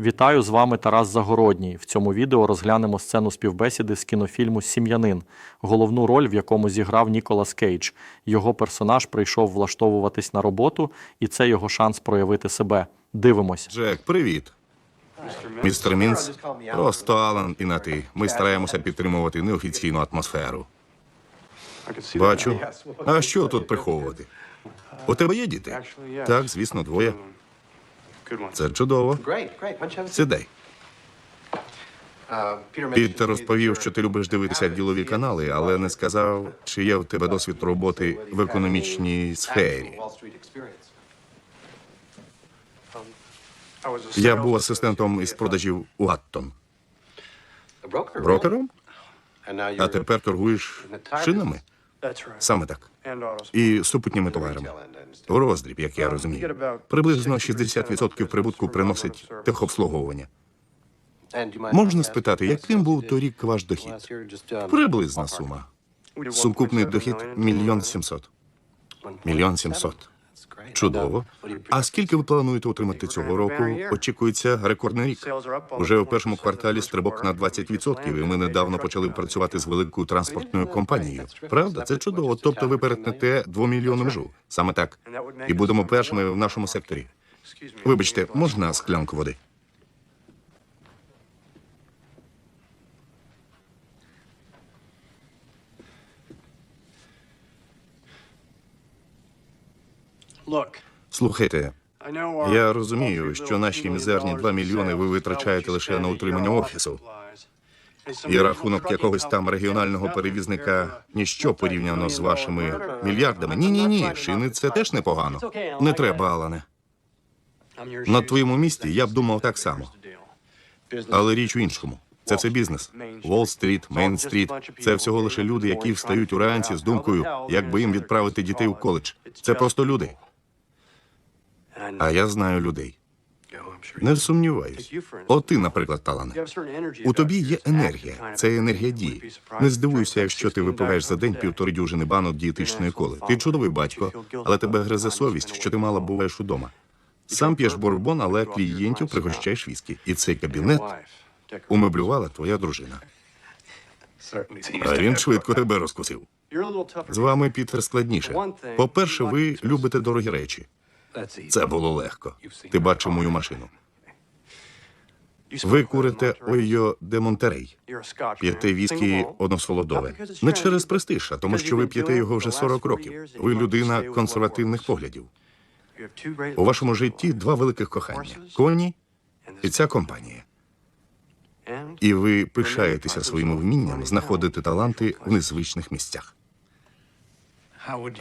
Вітаю з вами Тарас Загородній. В цьому відео розглянемо сцену співбесіди з кінофільму Сім'янин, головну роль в якому зіграв Ніколас Кейдж. Його персонаж прийшов влаштовуватись на роботу, і це його шанс проявити себе. Дивимось. Джек, привіт. Містер Мінц, просто Алан і на ти. Ми стараємося підтримувати неофіційну атмосферу. Бачу. А що тут приховувати? У тебе є діти? Так, звісно, двоє. Це чудово. Сідай. Пітер розповів, що ти любиш дивитися ділові канали, але не сказав, чи є в тебе досвід роботи в економічній сфері. Я був асистентом із продажів у. Брокером? А тепер торгуєш шинами? Саме так. І супутніми товарами. Роздріб, як я розумію. Приблизно 60% прибутку приносить техобслуговування. Можна спитати, яким був торік ваш дохід? Приблизна сума. Сукупний дохід мільйон сімсот. Мільйон сімсот. Чудово. А скільки ви плануєте отримати цього року? Очікується рекордний рік. Уже у першому кварталі стрибок на 20%, і ми недавно почали працювати з великою транспортною компанією. Правда, це чудово. Тобто ви перетнете двомільйонну межу. Саме так. І будемо першими в нашому секторі. Вибачте, можна склянку води? Слухайте, я розумію, що наші мізерні 2 мільйони ви витрачаєте лише на утримання офісу. І рахунок якогось там регіонального перевізника ніщо порівняно з вашими мільярдами. Ні, ні, ні. Шини це теж непогано. Не треба, Алане. На твоєму місці я б думав так само. Але річ у іншому. Це все бізнес. Уолл-стріт, Мейн-стріт – це всього лише люди, які встають уранці з думкою, як би їм відправити дітей у коледж. Це просто люди. А я знаю людей. Не сумніваюсь. От ти, наприклад, Талане. У тобі є енергія. Це енергія дії. Не здивуйся, якщо ти випиваєш за день півтори дюжини банок дієтичної коли. Ти чудовий батько, але тебе гризе совість, що ти мало буваєш удома. Сам п'єш бурбон, але клієнтів пригощаєш віскі. І цей кабінет умеблювала твоя дружина. А він швидко тебе розкусив. З вами, Пітер, складніше. По-перше, ви любите дорогі речі. Це було легко. Ти бачив мою машину. Ви курите Ойо де Монтерей. П'єте віскі односолодове. Не через престиж, а тому що ви п'єте його вже 40 років. Ви людина консервативних поглядів. У вашому житті два великих кохання: коні і ця компанія. І ви пишаєтеся своїм вмінням знаходити таланти в незвичних місцях.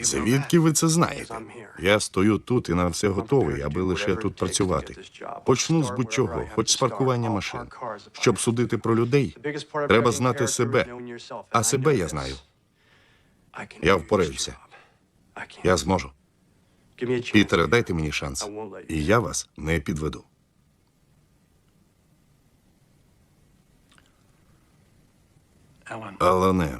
Звідки ви це знаєте? Я стою тут і на все готовий, аби лише тут працювати. Почну з будь-чого, хоч з паркування машин. Щоб судити про людей, треба знати себе. А себе я знаю. Я впораюся. Я зможу. Пітере, дайте мені шанс. І я вас не підведу. Алане,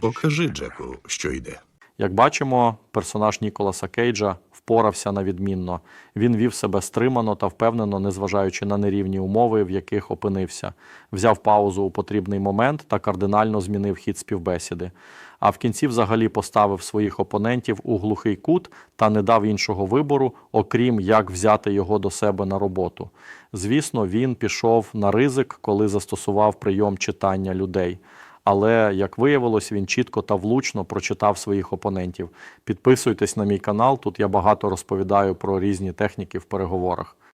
покажи Джеку, що йде. Як бачимо, персонаж Ніколаса Кейджа впорався на відмінно. Він вів себе стримано та впевнено, незважаючи на нерівні умови, в яких опинився. Взяв паузу у потрібний момент та кардинально змінив хід співбесіди. А в кінці взагалі поставив своїх опонентів у глухий кут та не дав іншого вибору, окрім як взяти його до себе на роботу. Звісно, він пішов на ризик, коли застосував прийом читання людей. Але як виявилось, він чітко та влучно прочитав своїх опонентів. Підписуйтесь на мій канал. Тут я багато розповідаю про різні техніки в переговорах.